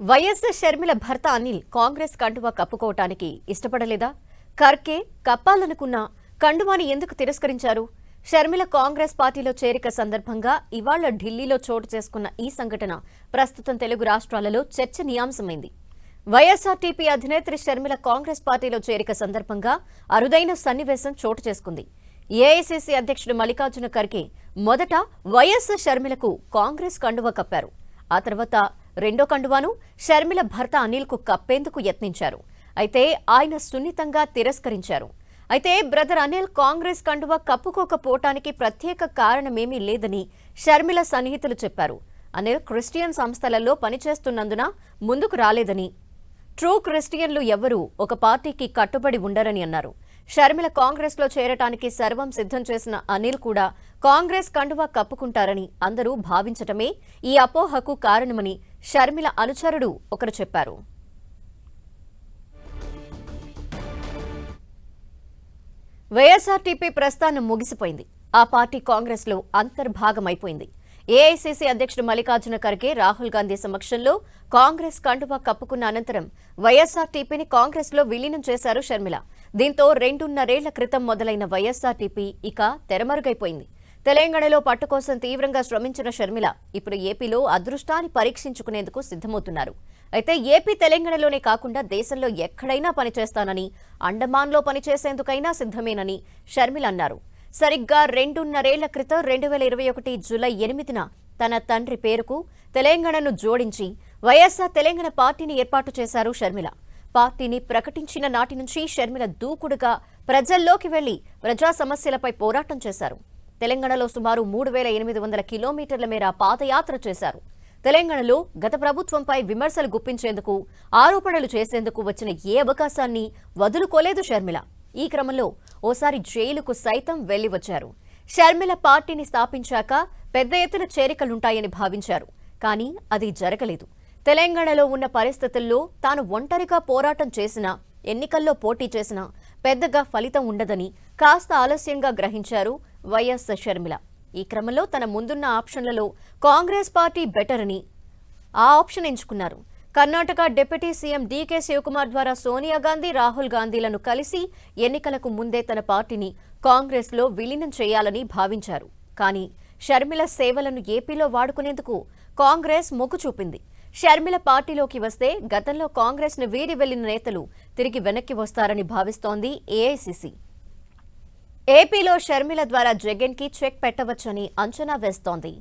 వైఎస్ఆర్ షర్మిల భర్త అనిల్ కాంగ్రెస్ కండువా కప్పుకోవటానికి ఇష్టపడలేదా? ఖర్కే కప్పాలనుకున్న కండువాని ఎందుకు తిరస్కరించారు? షర్మిల కాంగ్రెస్ పార్టీలో చేరిక సందర్భంగా ఇవాళ ఢిల్లీలో చోటు చేసుకున్న ఈ సంఘటన ప్రస్తుతం తెలుగు రాష్ట్రాలలో చర్చనీయాంశమైంది. వైఎస్ఆర్టీపీ అధినేత్రి షర్మిల కాంగ్రెస్ పార్టీలో చేరిక సందర్భంగా అరుదైన సన్నివేశం చోటు చేసుకుంది. ఏఐసిసి అధ్యక్షుడు మల్లికార్జున ఖర్గే మొదట వైఎస్ షర్మిలకు కాంగ్రెస్ కండువ కప్పారు. ఆ తర్వాత రెండో కండువాను షర్మిల భర్త అనిల్కు కప్పేందుకు యత్నించారు. అయితే ఆయన సున్నితంగా తిరస్కరించారు. అయితే బ్రదర్ అనిల్ కాంగ్రెస్ కండువా కప్పుకోకపోవటానికి ప్రత్యేక కారణమేమీ లేదని షర్మిల సన్నిహితులు చెప్పారు. అనిల్ క్రిస్టియన్ సంస్థలలో పనిచేస్తున్నందున ముందుకు రాలేదని. ట్రూ క్రిస్టియన్లు ఎవరూ ఒక పార్టీకి కట్టుబడి ఉండరని అన్నారు. షర్మిల కాంగ్రెస్లో చేరటానికి సర్వం సిద్ధం చేసిన అనిల్ కూడా కాంగ్రెస్ కండువా కప్పుకుంటారని అందరూ భావించటమే ఈ అపోహకు కారణమని షర్మిల అనుచరుడు ఒకరు చెప్పారు. వైఎస్ఆర్టీపీ ప్రస్థానం ముగిసిపోయింది. ఆ పార్టీ కాంగ్రెస్లో అంతర్భాగమైపోయింది. ఏఐసీసీ అధ్యక్షుడు మల్లికార్జున ఖర్గే రాహుల్ గాంధీ సమక్షంలో కాంగ్రెస్ కండువా కప్పుకున్న అనంతరం వైఎస్ఆర్టీపీని కాంగ్రెస్లో విలీనం చేశారు షర్మిల. దీంతో రెండున్నరేళ్ళ క్రితం మొదలైన వైఎస్ఆర్టీపీ ఇక తెరమరుగైపోయింది. తెలంగాణలో పట్టు కోసం తీవ్రంగా శ్రమించిన షర్మిల ఇప్పుడు ఏపీలో అదృష్టాన్ని పరీక్షించుకునేందుకు సిద్ధమవుతున్నారు. అయితే ఏపీ తెలంగాణలోనే కాకుండా దేశంలో ఎక్కడైనా పనిచేస్తానని అండమాన్లో పనిచేసేందుకైనా సిద్ధమేనని షర్మిల అన్నారు. సరిగ్గా రెండున్నరేళ్ళ క్రితం రెండు వేల ఇరవై ఒకటి జూలై ఎనిమిదిన తన తండ్రి పేరుకు తెలంగాణను జోడించి వైఎస్ఆర్ తెలంగాణ పార్టీని ఏర్పాటు చేశారు షర్మిల. పార్టీని ప్రకటించిన నాటి నుంచి షర్మిల దూకుడుగా ప్రజల్లోకి వెళ్ళి ప్రజా సమస్యలపై పోరాటం చేశారు. తెలంగాణలో సుమారు మూడు వేల ఎనిమిది వందల కిలోమీటర్ల మేర పాదయాత్ర చేశారు. తెలంగాణలో గత ప్రభుత్వంపై విమర్శలు గుప్పించేందుకు ఆరోపణలు చేసేందుకు వచ్చిన ఏ అవకాశాన్ని వదులుకోలేదు షర్మిల. ఈ క్రమంలో ఓసారి జైలుకు సైతం వెళ్ళి వచ్చారు. షర్మిల పార్టీని స్థాపించాక పెద్ద ఎత్తున చేరికలుంటాయని భావించారు. కానీ అది జరగలేదు. తెలంగాణలో ఉన్న పరిస్థితుల్లో తాను ఒంటరిగా పోరాటం చేసినా ఎన్నికల్లో పోటీ చేసినా పెద్దగా ఫలితం ఉండదని కాస్త ఆలస్యంగా గ్రహించారు వైఎస్ షర్మిల ఈ క్రమంలో తన ముందున్న ఆప్షన్లలో కాంగ్రెస్ పార్టీ బెటర్ అని ఆ ఆప్షన్ ఎంచుకున్నారు. కర్ణాటక డిప్యూటీ సీఎం డీకే శివకుమార్ ద్వారా సోనియా గాంధీ రాహుల్ గాంధీలను కలిసి ఎన్నికలకు ముందే తన పార్టీని కాంగ్రెస్లో విలీనం చేయాలని భావించారు. కానీ షర్మిల సేవలను ఏపీలో వాడుకునేందుకు కాంగ్రెస్ మొగ్గు చూపింది. షర్మిల పార్టీలోకి వస్తే గతంలో కాంగ్రెస్ను వీడి వెళ్ళిన నేతలు తిరిగి వెనక్కి వస్తారని భావిస్తోంది ఏఐసిసి. ఏపీలో షర్మిల ద్వారా జగన్కి చెక్ పెట్టవచ్చని అంచనా వేస్తోంది.